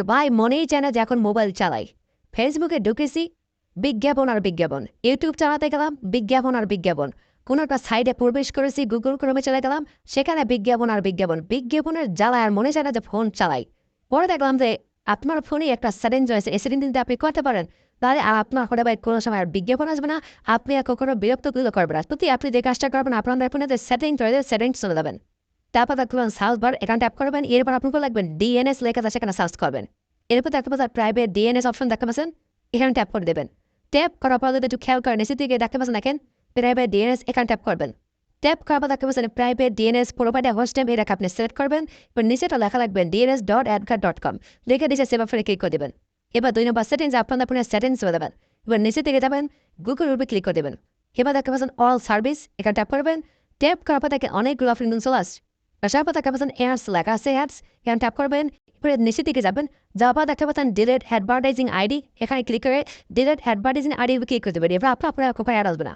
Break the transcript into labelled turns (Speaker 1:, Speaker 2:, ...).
Speaker 1: তো ভাই, মনেই চায় না যে এখন মোবাইল চালাই। ফেসবুকে ঢুকেছি, বিজ্ঞাপন আর বিজ্ঞাপন। ইউটিউব চালাতে গেলাম, বিজ্ঞাপন আর বিজ্ঞাপন। কোনো একটা সাইডে প্রবেশ করেছি, গুগল ক্রমে চলে গেলাম সেখানে বিজ্ঞাপন আর বিজ্ঞাপন। বিজ্ঞাপনের জ্বালায় আর মনে চায় না যে ফোন চালাই। পরে দেখলাম যে আপনার ফোনে একটা সেটিংস রয়েছে এই সেটিংস আপনি করতে পারেন, তাহলে আর আপনার ভাই কোনো সময় আর বিজ্ঞাপন আসবে না। আপনি আর কখনো বিরক্ত করবেন না। প্রতি আপনি যে কাজটা করবেন আপনার ফোনে যে সেটিংস রয়েছে সেটিংস চলে যাবেন। তারপর দেখবেন সার্চ বার এখানে ট্যাপ করবেন, এরপর আপনাকে লাগবেন ডিএনএস লেখা আছে সেখানে সার্চ করবেন। এরপর দেখতে পাচ্ছেন প্রাইভেট ডিএনএস অপশন দেখতে পাচ্ছেন, এখানে ট্যাপ করে দেবেন। ট্যাপ করার পর যদি একটু খেয়াল করেন, নিচের দিকে দেখতে পাচ্ছেন, দেখেন প্রাইভেট ডিএনএস এখানে ট্যাপ করবেন। ট্যাপ করার পর দেখতে পাচ্ছেন private DNS provider host name এটাকে আপনি সিলেক্ট করবেন, এবার নিচে নিচেটা লেখা লাগবেন DNS dot AdGuard dot com লিখে দিচ্ছে সেভ অপশনে ক্লিক করে দেবেন। এবার দুই নম্বর সেটিংস আপনার ফোনের সেটিংস হয়ে দেবেন এবার নিচে থেকে যাবেন গুগল উপরে ক্লিক করে দেবেন। এবার দেখতে পাচ্ছেন অল সার্ভিস এখানে ট্যাপ করবেন। ট্যাপ করার পর দেখে অনেকগুলো অপশন চলে আসছে। আসার পর দেখতে পাচ্ছেন এয়ার্স লেখা আছে অ্যাডস এখানে ট্যাপ করবেন এরপরে নিচের দিকে যাবেন যাওয়ার পর দেখতে পাচ্ছেন ডিলেট অ্যাডভার্টাইজিং আইডি এখানে ক্লিক করে ডিলেট অ্যাডভার্টাইজিং আইডি ক্লিক করতে পারি এবার আপনার আপনার কোথায় অ্যাড আসবে না